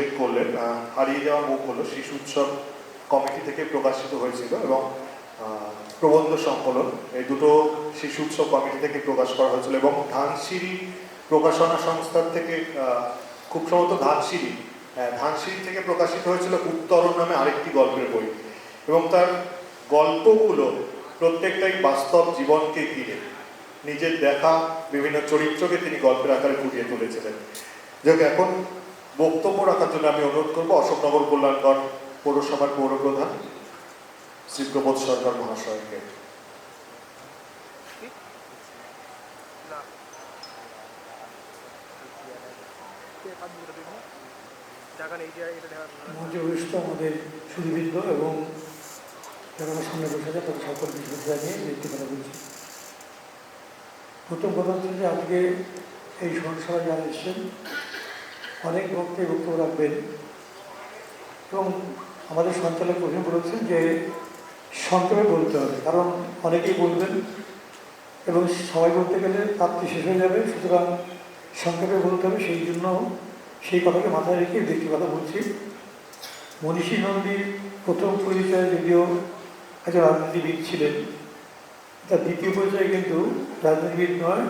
উল্লেখ করলেন হারিয়ে যাওয়া মুখ হলো শিশু উৎসব কমিটি থেকে প্রকাশিত হয়েছিল এবং প্রবন্ধ সংকলন। এই দুটো শিশু উৎসব কমিটি থেকে প্রকাশ করা হয়েছিল এবং ধানসিঁড়ি প্রকাশনা সংস্থার থেকে খুব সম্ভবত ধানসিঁড়ি ধানসিঁড়ি থেকে প্রকাশিত হয়েছিল উত্তরণ নামে আরেকটি গল্পের বই। এবং তার গল্পগুলো প্রত্যেকটাই বাস্তব জীবনকে ঘিরে, নিজের দেখা, বিভিন্ন চরিত্রকে তিনি গল্পের আকারে ফুটিয়ে তুলেছিলেন। যাক এখন বক্তব্য রাখার জন্য আমি অনুরোধ করব অশোকনগর কল্যাণগড় পৌরসভার পৌর প্রধান শ্রী প্রবোধ সরকার মহাশয়কে। জায়গা নেই এটা দেওয়ার মঞ্চে বরিষ্ঠ আমাদের সুদীবৃন্দ এবং যারা সামনে বসে আছে, তাদের সকল বিষয় নিয়ে একটি কথা বলছি। প্রথম কথা হচ্ছে যে আজকে এই সংসভায় যারা এসেছেন অনেক বক্তব্য বক্তব্য রাখবেন। এবং আমাদের সঞ্চালক প্রশ্ন বলেছেন যে সংক্ষেপে বলতে হবে। কারণ অনেকেই বলবেন, এবং সবাই বলতে গেলে প্রাপ্তি শেষ হয়ে যাবে। সুতরাং সংক্ষেপে বলতে হবে, সেই জন্য সেই কথাকে মাথায় রেখে ব্যক্তি কথা বলছি। মনীষী নন্দীর প্রথম পরিচয় যদিও একজন রাজনীতিবিদ ছিলেন, তার দ্বিতীয় পরিচয় কিন্তু রাজনীতিবিদ নয়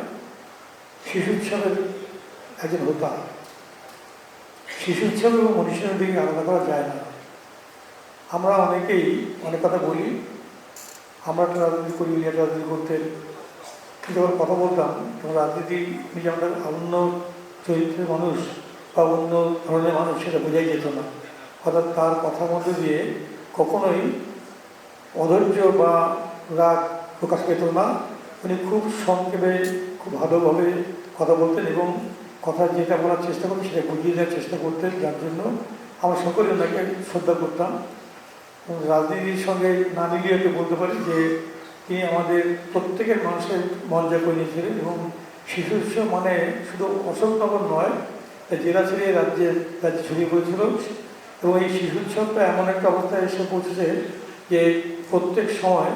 শিশু উৎসবের একজন হোতা। শিশু উৎসব এবং মনীষী দিকে আলাদা করা যায় না। আমরা অনেকেই, অনেক কথা বলি, আমরা একটা রাজনীতি করি একটা রাজনীতি করতেন যখন কথা বলতাম তখন রাজনীতি যে আমরা অন্য চরিত্রের মানুষ বা অন্য ধরনের মানুষ সেটা বোঝাই যেত না। অর্থাৎ তার কথার মধ্যে দিয়ে কখনোই অধৈর্য বা রাগ প্রকাশ পেত না। উনি খুব সংক্ষেপে, খুব ভালোভাবে কথা বলতেন এবং কথা যেটা বলার চেষ্টা করতেন সেটা বুঝিয়ে দেওয়ার চেষ্টা করতেন যার জন্য আমরা সকলে ওনাকে শ্রদ্ধা করতাম। রাজনীতির সঙ্গে না মিলিয়ে বলতে পারি যে, তিনি আমাদের প্রত্যেকের মানুষের মন জয় করে নিয়েছিলেন এবং শিশু উৎসব মানে শুধু অশোকনগর নয় জেলা ছেড়ে রাজ্যে রাজ্যে ছড়িয়ে পড়েছিল। এবং এই শিশু উৎসবটা এমন একটা অবস্থায় এসে পৌঁছেছে যে, প্রত্যেক সময়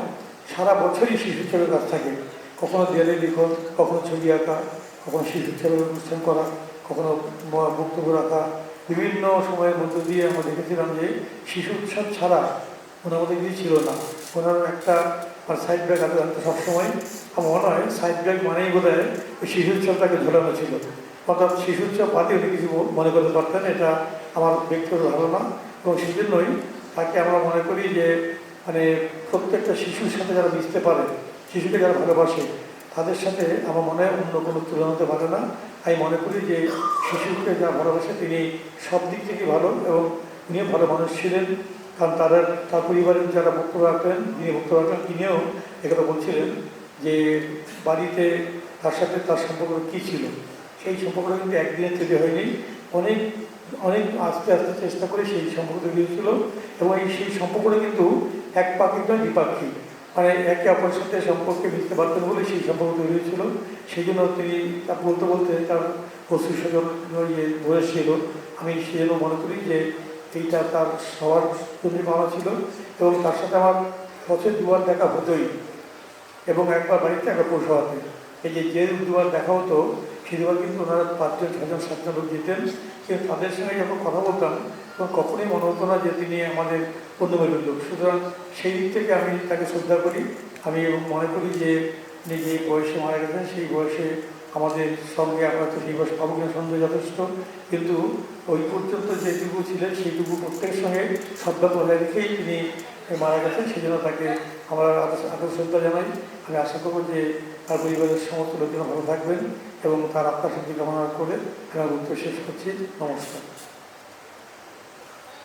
সারা বছরই শিশু উৎসবের কাজ থাকে। কখনো দেয়ালে লিখন, কখনো ছবি আঁকা কখনো শিশু উৎসবের অনুষ্ঠান করা, কখনো বক্তব্য রাখা, বিভিন্ন সময়ের মধ্য দিয়ে আমরা দেখেছিলাম যে শিশু উৎসব ছাড়া ওনার কিছু ছিল না। ওনার একটা আর সাইড ব্যাগ হাতে থাকতো সবসময় আমার মনে হয় সাইড ব্যাগ মানেই বোধ হয় ওই শিশু উৎসবটাকে ঝোলানো ছিল। অর্থাৎ শিশু উৎসব বাদে উনি কিছু মনে করতে পারতেন এটা আমার ব্যক্তিগত ধারণা। এবং সেই জন্যই তাকে আমরা মনে করি যে মানে প্রত্যেকটা শিশুর সাথে যারা মিশতে পারে, শিশুকে যারা ভালোবাসে তাদের সাথে আমার মনে হয় অন্য কোনো তুলনা হতে পারে না। আমি মনে করি যে শিশুকে যা ভালোবাসে তিনি সব দিক থেকে ভালো এবং উনিও ভালো মানুষ ছিলেন। কারণ তারা, তার পরিবারের যারা বক্তব্য রাখতেন যিনি বক্তব্য রাখতেন তিনিও একথা বলছিলেন যে বাড়িতে তার সাথে তার সম্পর্ক কী ছিল? সেই সম্পর্কটা কিন্তু একদিনে তৈরি হয়নি। অনেক অনেক আস্তে আস্তে চেষ্টা করে সেই সম্পর্ক তৈরি হয়েছিল এবং এই সেই সম্পর্কটা কিন্তু এক পাখির নয়, দ্বিপাক্ষিক। মানে একে অপরের সাথে সম্পর্কে মিশতে পারতেন বলে সেই সম্পর্ক তৈরি হয়েছিল। সেই জন্য তিনি তা বলতে বলতে তার স্বজন ইয়ে বয়স ছিল। আমি সেই জন্য মনে করি যে এইটা তার সবার জন্য পাওয়া ছিল এবং তার সাথে আমার বছর দুবার দেখা হতোই এবং একবার বাড়িতে একবার পৌরসভাতে। এই যে যে দুবার দেখা হতো দুবার কিন্তু ওনারা পাঁচজন ছজন সাতজন লোক যেতেন। সে তাদের সঙ্গে যখন কথা বলতাম, তখন কখনোই মনে হতো না যে তিনি আমাদের বন্ধুবান্ধব লোক। সুতরাং সেই দিক থেকে আমি তাকে শ্রদ্ধা করি। আমি মনে করি যে নিজে বয়সে মারা গেছেন, সেই বয়সে আমাদের সঙ্গে আমরা তো দিবস পাবনের সঙ্গে যথেষ্ট। কিন্তু ওই পর্যন্ত যেটুকু ছিলেন সেইটুকু প্রত্যেকের সঙ্গে শ্রদ্ধা বজায় রেখেই তিনি মারা গেছেন। সেই জন্য তাকে আমরা আদর- শ্রদ্ধা জানাই। আমি আশা করব যে তার পরিবারের সমস্ত লোকজন ভালো থাকবেন এবং তার আত্মার শান্তি কামনা করে আমার উত্তর শেষ করছি। নমস্কার।